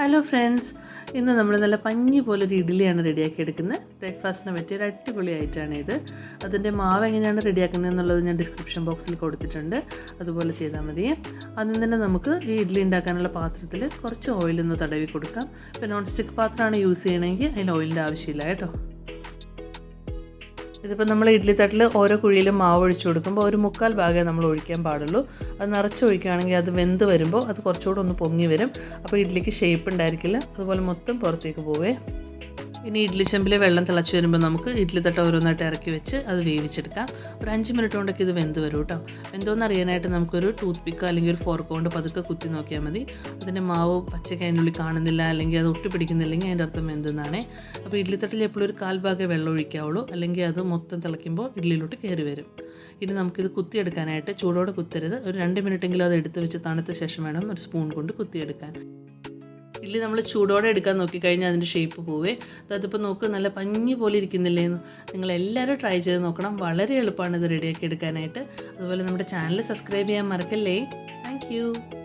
Hello friends ഇന്ന് നമ്മൾ നല്ല പഞ്ഞി പോലെ ഒരു ഇഡ്ഡലിയാണ് റെഡിയാക്കി എടുക്കുന്നത്. ബ്രേക്ക്ഫാസ്റ്റിന് പറ്റിയ ഒരു അടിപൊളി ആയിട്ടാണ് ഇത്. അതിന്റെ മാവ് എങ്ങനെയാണ് റെഡിയാക്കുന്നത് എന്നുള്ളത് ഞാൻ ഡിസ്ക്രിപ്ഷൻ ബോക്സിൽ കൊടുത്തിട്ടുണ്ട്. അതുപോലെ ചെയ്താൽ മതി. ആദ്യം തന്നെ നമുക്ക് ഈ ഇഡ്ഡലി ഉണ്ടാക്കാനുള്ള പാത്രത്തിൽ കുറച്ച് ഓയിലൊന്ന് തടവി കൊടുക്കാം. ഇപ്പോൾ നോൺ സ്റ്റിക്ക് പാത്രമാണ് യൂസ് ചെയ്യണമെങ്കിൽ അതിന് ഓയിലിന്റെ ആവശ്യമില്ല കേട്ടോ. ഇതിപ്പോൾ നമ്മൾ ഇഡ്ഡലി തട്ടിൽ ഓരോ കുഴിയിലും മാവ് ഒഴിച്ചു കൊടുക്കുമ്പോൾ ഒരു മുക്കാൽ ഭാഗമേ നമ്മൾ ഒഴിക്കാൻ പാടുള്ളൂ. അത് നിറച്ച് ഒഴിക്കുകയാണെങ്കിൽ അത് വെന്ത് വരുമ്പോൾ അത് കുറച്ചുകൂടെ ഒന്ന് പൊങ്ങി വരും. അപ്പോൾ ഇഡ്ഡലിക്ക് ഷേപ്പ് ഉണ്ടായിരിക്കില്ല. അതുപോലെ മൊത്തം പുറത്തേക്ക് പോവേ. ഇനി ഇഡ്ഡലി ചെമ്പിൽ വെള്ളം തിളച്ച് വരുമ്പോൾ നമുക്ക് ഇഡ്ഡലി തട്ട ഓരോന്നായിട്ട് ഇറക്കി വെച്ച് അത് വേവിച്ചെടുക്കാം. ഒരു അഞ്ച് മിനിറ്റ് കൊണ്ടൊക്കെ ഇത് വെന്ത് വരും കേട്ടോ വെന്തോന്ന് അറിയാനായിട്ട് നമുക്കൊരു ടൂത്ത് പിക്കോ അല്ലെങ്കിൽ ഒരു ഫോർക്ക് കൊണ്ട് പതുക്കെ കുത്തി നോക്കിയാൽ മതി. അതിന്റെ മാവ് പച്ചയ്ക്ക് അതിനുള്ളിൽ കാണുന്നില്ല അല്ലെങ്കിൽ അത് ഒട്ടി പിടിക്കുന്നില്ലെങ്കിൽ അതിന്റെ അർത്ഥം വെന്തെന്നാണ് അപ്പോൾ ഇഡ്ഡലി തട്ടിൽ എപ്പോഴും ഒരു കാൽ ഭാഗമേ വെള്ളം ഒഴിക്കാവുള്ളൂ. അല്ലെങ്കിൽ അത് മൊത്തം തിളയ്ക്കുമ്പോൾ ഇഡ്ഡലിയിലോട്ട് കയറി വരും. ഇനി നമുക്കിത് കുത്തിയെടുക്കാനായിട്ട് ചൂടോടെ കുത്തരുത്. ഒരു രണ്ട് മിനിറ്റെങ്കിലും അത് എടുത്ത് വെച്ച് തണുത്ത ശേഷം വേണം ഒരു സ്പൂൺ കൊണ്ട് കുത്തിയെടുക്കാൻ. ഇഡ്ഡലി നമ്മൾ ചൂടോടെ എടുക്കാൻ നോക്കിക്കഴിഞ്ഞാൽ അതിന്റെ ഷേപ്പ് പോവേ. അതിപ്പോൾ നോക്ക് നല്ല പഞ്ഞി പോലെ ഇരിക്കുന്നില്ലേ എന്ന് നിങ്ങൾ എല്ലാവരും ട്രൈ ചെയ്ത് നോക്കണം. വളരെ എളുപ്പമാണ് ഇത് റെഡിയാക്കി എടുക്കാനായിട്ട്. അതുപോലെ നമ്മുടെ ചാനൽ സബ്സ്ക്രൈബ് ചെയ്യാൻ മറക്കല്ലേ. താങ്ക്